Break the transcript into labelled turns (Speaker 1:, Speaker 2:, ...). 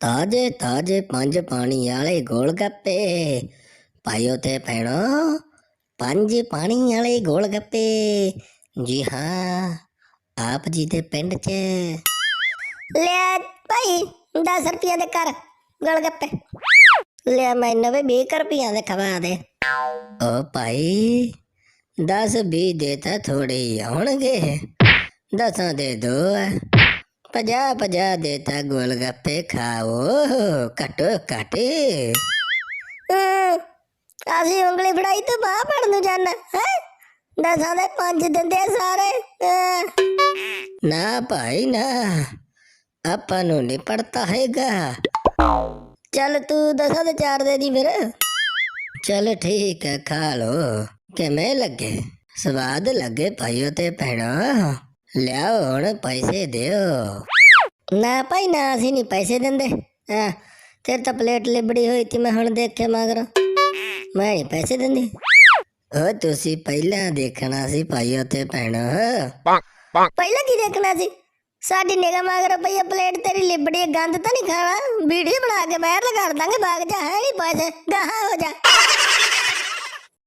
Speaker 1: ਤਾਜੇ ਤਾਜੇ ਪੰਜ ਪਾਣੀ ਵਾਲੇ ਗੋਲ ਗੱਪੇ। ਪਾਇਓ ਤੇ ਭੈਣੋ, ਪੰਜ ਪਾਣੀ ਵਾਲੇ ਗੋਲ ਗੱਪੇ। ਜੀ ਹਾਂ, ਆਪ ਜੀ ਦੇ ਪਿੰਡ 'ਚ। ਲੈ ਭਾਈ 10 ਰੁਪਏ ਦੇ ਕਰ ਗੋਲ ਗੱਪੇ। ਲੈ ਮੈਨੂੰ ਵੀ 20 ਰੁਪਏ ਦੇ ਖਵਾ ਦੇ। ਓ ਭਾਈ 10 20 ਦੇ ਤਾਂ ਥੋੜੇ ਹੀ ਆਉਣਗੇ। ਦਸਾਂ ਦੇ ਦੋ ਪੰਜਾਹ ਪੰਜਾਹ ਦੇ ਤਾਂ ਗੋਲ ਗੱਪੇ ਖਾਓ। ਘਟੋ ਘਟੇ। ਅਸੀਂ ਉਂਗਲੀ ਫੜਾਈ ਤੇ ਬਾਹ ਪੜ ਨੂੰ ਜਾਣਾ ਹੈ? ਦਸਾਂ ਦੇ ਪੰਜ ਦਿੰਦੇ ਸਾਰੇ ਅਹ। ਨਾ ਭਾਈ ਨਾ। ਆਪਾਂ ਨੂੰ ਨਹੀਂ ਪੜਤਾ ਹੈਗਾ। ਚੱਲ ਤੂੰ ਦਸਾਂ ਦੇ ਚਾਰ ਦੇ ਦੀ ਫਿਰ। ਚਲ ਠੀਕ ਹੈ ਖਾ ਲੋ ਕਿਵੇਂ ਲੱਗੇ? ਸਵਾਦ ਲੱਗੇ ਭਾਈਓ ਤੇ ਭੈਣੋ? ਲਿਆਓ ਹੁਣ ਪੈਸੇ ਦਿਓ ਨਾ ਭਾਈ ਨਾ ਅਸੀਂ ਨਹੀਂ ਪੈਸੇ ਦਿੰਦੇ ਹਾਂ ਤੇਰੇ ਤਾਂ ਪਲੇਟ ਲਿਬੜੀ ਹੋਈ ਤੀ ਮੈਂ ਹੁਣ ਦੇਖੇ ਮਗਰ ਮੈਂ ਨਹੀਂ ਪੈਸੇ ਦਿੰਦੀ ਉਹ ਤੁਸੀਂ ਪਹਿਲਾਂ ਦੇਖਣਾ ਸੀ ਭਾਈਓ ਤੇ ਭੈਣੋ ਪਹਿਲਾਂ ਕੀ ਦੇਖਣਾ ਸੀ ਸਾਡੀ ਨਿਗਾਹ ਮਗਰ ਆ ਪਲੇਟ ਤੇਰੀ ਲਿਬੜੀ ਗੰਦ ਤਾਂ ਨਹੀਂ ਖਾਣਾ ਵੀਡੀਓ ਬਣਾ ਕੇ ਬਾਹਰ ਲਗਾ ਦਾਂਗੇ ਬਾਗ ਜਾ ਹੈ ਨਹੀਂ ਪੈਸੇ ਗਾਹਾਂ ਹੋ ਜਾ